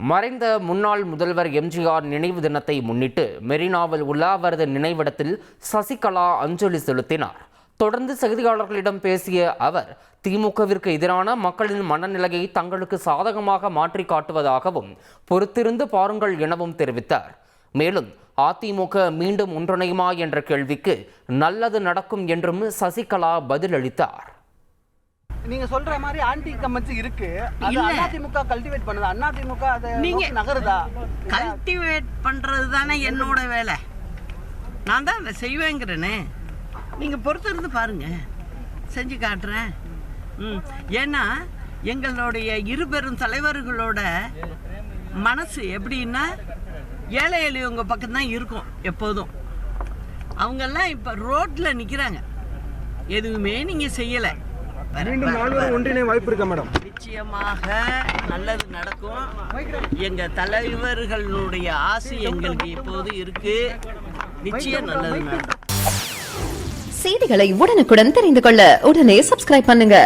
மறைந்த முன்னாள் முதல்வர் எம்ஜிஆர் நினைவு தினத்தை முன்னிட்டு மெரினாவில் உள்ள அவரது நினைவிடத்தில் சசிகலா அஞ்சலி செலுத்தினார். தொடர்ந்து செய்தியாளர்களிடம் பேசிய அவர் திமுகவிற்கு எதிரான மக்களின் மனநிலையை தங்களுக்கு சாதகமாக மாற்றி காட்டுவதாகவும் பொறுத்திருந்து பாருங்கள் எனவும் தெரிவித்தார். மேலும் அதிமுக மீண்டும் ஒன்றிணையுமா என்ற கேள்விக்கு நல்லது நடக்கும் என்றும் சசிகலா பதிலளித்தார். நீங்க சொல்ற மாதிரி ஆன்டி கமெண்ட்ஸ் இருக்கு. அது. அதிமுக கல்டிவேட் பண்ணுது? அதிமுக அதை நீங்க- நகருதா? கல்டிவேட் பண்ணுறது தானே என்னோட வேலை. நான் தான் அதை செய்வேங்கிறேனே. நீங்கள் பொறுத்திருந்து பாருங்க. செஞ்சு காட்டுறேன். ம். ஏன்னா எங்களுடைய இரு பெரும் தலைவர்களோட மனசு எப்படின்னா ஏழை எளியவங்க பக்கம்தான் இருக்கும் எப்போதும். அவங்கெல்லாம் இப்போ ரோட்டில் நிற்கிறாங்க எதுவுமே நீங்கள் செய்யலை. மீண்டும் நால்வரும் ஒன்றிணை வாய்ப்பு இருக்கா மேடம். நிச்சயமாக நல்லது நடக்கும். எங்க தலைவர்களுடைய ஆசை எங்களுக்கு இப்போது இருக்கு. நிச்சயம் நல்லது நடக்கும் செய்திகளை உடனுக்குடன் தெரிந்து கொள்ள உடனே சப்ஸ்கிரைப் பண்ணுங்க.